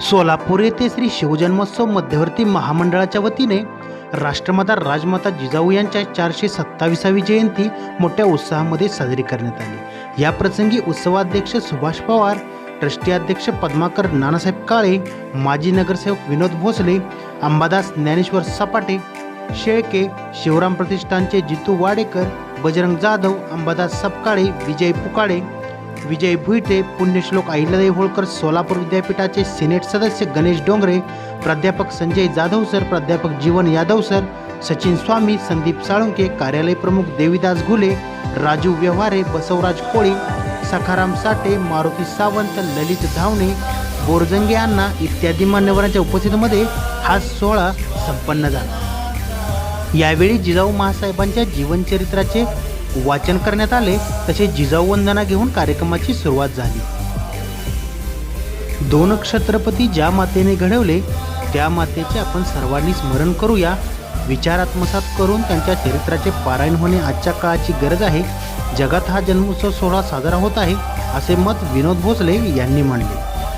सोलापूर येथे श्री शिवजन्मोत्सव मध्यवर्ती महामंडळाच्या वतीने राष्ट्रमाता राजमाता जिजाऊ यांच्या चारशे सत्तावीसावी जयंती मोठ्या उत्साहामध्ये साजरी करण्यात आली. या प्रसंगी उत्सवाध्यक्ष सुभाष पवार ट्रस्टी अध्यक्ष पद्माकर नानासाहेब काळे माजी नगरसेवक विनोद भोसले अंबादास ज्ञानेश्वर सपाटे शेळके शिवराम प्रतिष्ठानचे जितू वाडेकर बजरंग जाधव अंबादास सपकाळे विजय पुकाळे विजय भुईटे पुण्यश्लोक अहिल्यादेवी होळकर सोलापूर विद्यापीठाचे सिनेट सदस्य गणेश डोंगरे प्राध्यापक संजय जाधव सर प्राध्यापक जीवन यादव सर सचिन स्वामी संदीप साळुंके कार्यालय प्रमुख देवीदास घुले राजू व्यवहारे बसवराज कोळी सखाराम साठे मारुती सावंत ललित धावणे बोरजंगे अण्णा इत्यादी मान्यवरांच्या उपस्थितीमध्ये हा सोहळा संपन्न झाला. यावेळी जिजाऊ महासाहेबांच्या जीवनचरित्राचे वाचन करण्यात आले तसेच जिजाऊ वंदना घेऊन कार्यक्रमाची सुरुवात झाली. दोन क्षत्रपती ज्या मातेने घडवले त्या मातेचे आपण सर्वांनी स्मरण करूया. विचार आत्मसात करून त्यांच्या चरित्राचे पारायण होणे आजच्या काळाची गरज आहे. जगात हा जन्मोत्सव सोहळा साजरा होत आहे असे मत विनोद भोसले यांनी मांडले.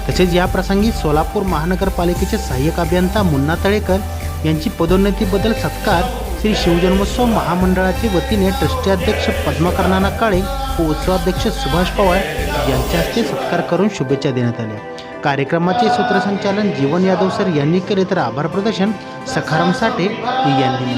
तसेच या प्रसंगी सोलापूर महानगरपालिकेचे सहाय्यक अभियंता मुन्ना तळेकर यांची पदोन्नतीबद्दल सत्कार श्री शिवजन्मोत्सव महामंडळाच्या वतीने ट्रस्टी अध्यक्ष पद्मकर्णाना काळे व उत्सवाध्यक्ष सुभाष पवार यांच्या हस्ते सत्कार करून शुभेच्छा देण्यात आल्या. कार्यक्रमाचे सूत्रसंचालन जीवन यादव सर यांनी केले तर आभार प्रदर्शन सखाराम साठे यांनी